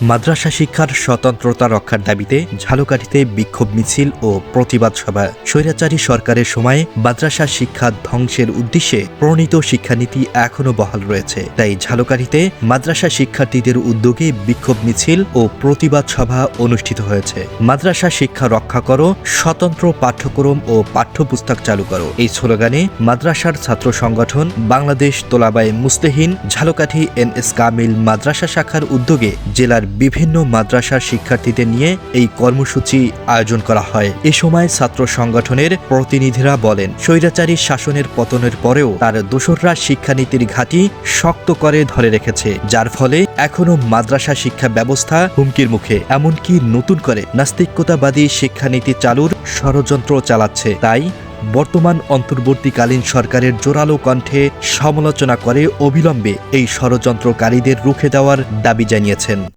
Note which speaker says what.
Speaker 1: মাদ্রাসা শিক্ষার স্বতন্ত্রতা রক্ষার দাবিতে ঝালকাঠিতে বিক্ষোভ মিছিল ও প্রতিবাদ সভা। স্বৈরাচারী সরকারের সময়ে মাদ্রাসা শিক্ষা ধ্বংসের উদ্দেশ্যে প্রণীত শিক্ষানীতি এখনও বহাল রয়েছে। তাই ঝালকাঠিতে মাদ্রাসা শিক্ষার্থীদের উদ্যোগে বিক্ষোভ মিছিল ও প্রতিবাদ সভা অনুষ্ঠিত হয়েছে। মাদ্রাসা শিক্ষা রক্ষা করো, স্বতন্ত্র পাঠ্যক্রম ও পাঠ্যপুস্তক চালু করো। এই স্লোগানে মাদ্রাসার ছাত্র সংগঠন বাংলাদেশ তোলাবাই মুস্তেহিন, ঝালকাঠি এন এস কামিল মাদ্রাসা শাখার উদ্যোগে জেলার বিভিন্ন মাদ্রাসার শিক্ষার্থীদের নিয়ে এই কর্মসূচি আয়োজন করা হয়। এ সময় ছাত্র সংগঠনের প্রতিনিধিরা বলেন, স্বৈরাচারী শাসনের পতনের পরেও তার দোসররা শিক্ষানীতির ঘাঁটি শক্ত করে ধরে রেখেছে, যার ফলে এখনও মাদ্রাসা শিক্ষা ব্যবস্থা হুমকির মুখে। এমনকি নতুন করে নাস্তিকতাবাদী শিক্ষানীতি চালুর ষড়যন্ত্র চালাচ্ছে। তাই বর্তমান অন্তর্বর্তীকালীন সরকারের জোরালো কণ্ঠে সমালোচনা করে অবিলম্বে এই ষড়যন্ত্রকারীদের রুখে দেওয়ার দাবি জানিয়েছেন।